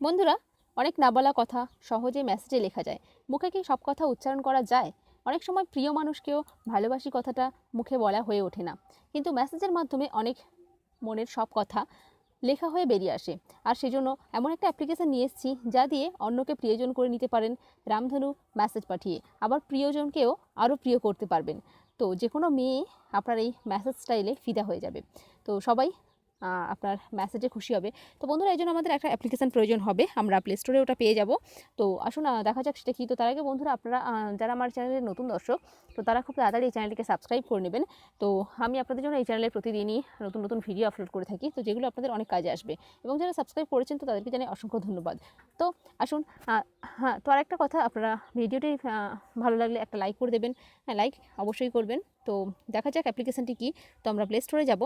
বন্ধুরা, অনেক না বলা কথা সহজে মেসেজে লেখা যায়। মুখে কি সব কথা উচ্চারণ করা যায়? অনেক সময় প্রিয় মানুষকেও ভালোবাসি কথাটা মুখে বলা হয়ে ওঠে না। কিন্তু মেসেজের মাধ্যমে অনেক মনের সব কথা লেখা হয়ে বেরিয়ে আসে। আর সেজন্য এমন একটা অ্যাপ্লিকেশন নিয়ে এসেছি যা দিয়ে অন্যকে প্রিয়জন করে নিতে পারেন রামধনু মেসেজ পাঠিয়ে। আবার প্রিয়জনকেও আরও প্রিয় করতে পারবেন। তো যে কোনো মেয়ে আপনার এই মেসেজ স্টাইলে ফিদা হয়ে যাবে। তো সবাই আপনার মেসেজে খুশি হবে। তো বন্ধুরা, এই জন্য আমাদের একটা অ্যাপ্লিকেশান প্রয়োজন হবে। আমরা প্লে স্টোরে ওটা পেয়ে যাব। তো আসুন দেখা যাক সেটা কী। তো তার আগে বন্ধুরা, আপনারা যারা আমার চ্যানেলের নতুন দর্শক, তো তারা খুব তাড়াতাড়ি এই চ্যানেলটিকে সাবস্ক্রাইব করে নেবেন। তো আমি আপনাদের জন্য এই চ্যানেলে প্রতিদিনই নতুন নতুন ভিডিও আপলোড করে থাকি। তো যেগুলো আপনাদের অনেক কাজে আসবে। এবং যারা সাবস্ক্রাইব করেছেন, তো তাদেরকে জানাই অসংখ্য ধন্যবাদ। তো আসুন হ্যাঁ তো আরেকটা কথা, আপনারা ভিডিওটি ভালো লাগলে একটা লাইক করে দেবেন। হ্যাঁ লাইক অবশ্যই করবেন। তো দেখা যাক অ্যাপ্লিকেশনটি কী। তো আমরা প্লে স্টোরে যাব।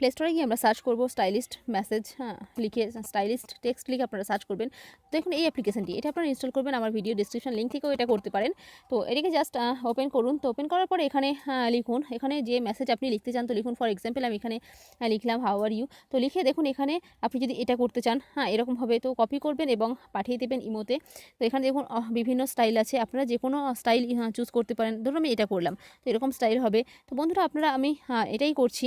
প্লে স্টোরে গিয়ে আমরা সার্চ করব স্টাইলিস্ট মেসেজ হ্যাঁ লিখে স্টাইলিস্ট টেক্সট লিখে আপনারা সার্চ করবেন। তো দেখুন এই অ্যাপ্লিকেশনটি এটা আপনারা ইনস্টল করবেন আমার ভিডিও ডিসক্রিপশন লিঙ্ক থেকেও এটা করতে পারেন। তো এটাকে জাস্ট ওপেন করুন। তো ওপেন করার পরে এখানে আহ, লিখুন। এখানে যে মেসেজ আপনি লিখতে চান তো লিখুন ফর এক্সাম্পল আমি এখানে লিখলাম হাউ আর ইউ তো লিখে দেখুন এখানে আপনি যদি এটা করতে চান হ্যাঁ এরকম হবে তো কপি করবেন এবং পাঠিয়ে দেবেন ইমোতে তো এখানে দেখুন বিভিন্ন স্টাইল আছে। আপনারা যে কোনো স্টাইল চুজ করতে পারেন। ধরুন আমি এটা করলাম। তো এরকম স্টাইল হবে। তো বন্ধুরা আপনারা আমি আহ, এটাই করছি।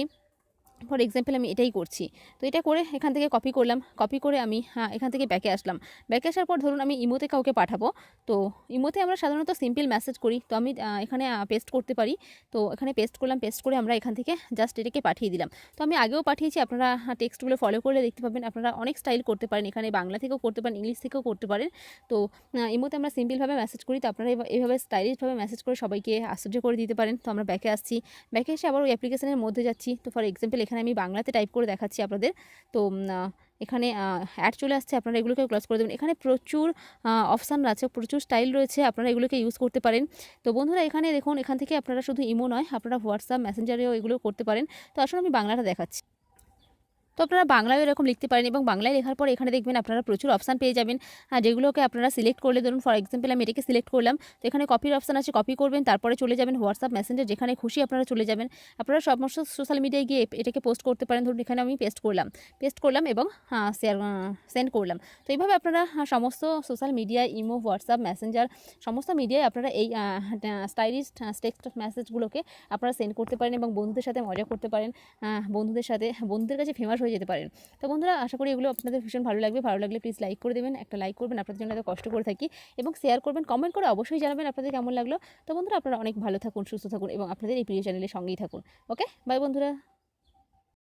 ফর এক্সাম্পল আমি এটাই করছি। তো এটা করে এখান থেকে কপি করলাম। কপি করে আমি হ্যাঁ এখান থেকে ব্যাকে আসলাম। ব্যাকে আসার পর ধরুন আমি ইমোতে কাউকে পাঠাবো। তো ইমোতে আমরা সাধারণত সিম্পল মেসেজ করি। তো আমি এখানে পেস্ট করতে পারি। তো এখানে পেস্ট করলাম পেস্ট করে আমরা এখান থেকে জাস্ট এটাকে পাঠিয়ে দিলাম। তো আমি আগেও পাঠিয়েছি। আপনারা টেক্সটগুলো ফলো করলে দেখতে পাবেন। আপনারা অনেক স্টাইল করতে পারেন। এখানে বাংলা থেকেও করতে পারেন, ইংলিশ থেকেও করতে পারেন। তো ইমোতে আমরা সিম্পলভাবে মেসেজ করি। তো আপনারা এভা- এভাবে স্টাইলিশভাবে মেসেজ করে সবাইকে আশ্চর্য করে দিতে পারেন। তো আমরা ব্যাকে আসছি। ব্যাকে এসে আবার ওই অ্যাপ্লিকেশনের মধ্যে যাচ্ছি। তো ফর এক্সাম্পল এখানে আমি বাংলাতে টাইপ করে দেখাচ্ছি আপনাদের। তো এখানে অ্যাড চলে আসছে, আপনারা এগুলোকে ক্লাস করে দেবেন। এখানে প্রচুর অপশান আছে, প্রচুর স্টাইল রয়েছে, আপনারা এগুলোকে ইউজ করতে পারেন। তো বন্ধুরা, এখানে দেখুন, এখান থেকে আপনারা শুধু ইমো নয়, আপনারা হোয়াটসঅ্যাপ মেসেঞ্জারেও এগুলো করতে পারেন। তো আসলে আমি বাংলাটা দেখাচ্ছি। তো আপনারা বাংলায় এরকম লিখতে পারেন এবং বাংলায় লেখার পর এখানে দেখবেন আপনারা প্রচুর অপশান পেয়ে যাবেন। যেগুলোকে আপনারা সিলেক্ট করলে ধরুন ফর এক্সাম্পল আমি এটাকে সিলেক্ট করলাম, তো এখানে কপির অপশান আছে কপি করবেন, তারপরে চলে যাবেন হোয়াটসঅ্যাপ মেসেঞ্জার যেখানে খুশি আপনারা চলে যাবেন। আপনারা সমস্ত সোশ্যাল মিডিয়ায় গিয়ে এটাকে পোস্ট করতে পারেন। ধরুন, এখানে আমি পেস্ট করলাম পেস্ট করলাম এবং শেয়ার সেন্ড করলাম। তো এইভাবে আপনারা সমস্ত social media imo WhatsApp messenger সমস্ত মিডিয়ায় আপনারা এই স্টাইলিশ টেক্সট মেসেজগুলোকে আপনারা সেন্ড করতে পারেন এবং বন্ধুদের সাথে মজা করতে পারেন। বন্ধুদের সাথে, বন্ধুদের কাছে ফেমাস হয়ে যেতে পারেন। তো বন্ধুরা, আশা করি এগুলো আপনাদের ভীষণ ভালো লাগবে। ভালো লাগলে প্লিজ লাইক করে দেবেন, একটা লাইক করবেন, আপনাদের জন্য এত কষ্ট করে থাকি এবং শেয়ার করবেন কমেন্ট করে অবশ্যই জানাবেন আপনাদের কেমন লাগল। তো বন্ধুরা, আপনারা অনেক ভালো থাকুন, সুস্থ থাকুন এবং আপনাদের এই প্রিয় চ্যানেলের সঙ্গেই থাকুন। ওকে বাই বন্ধুরা।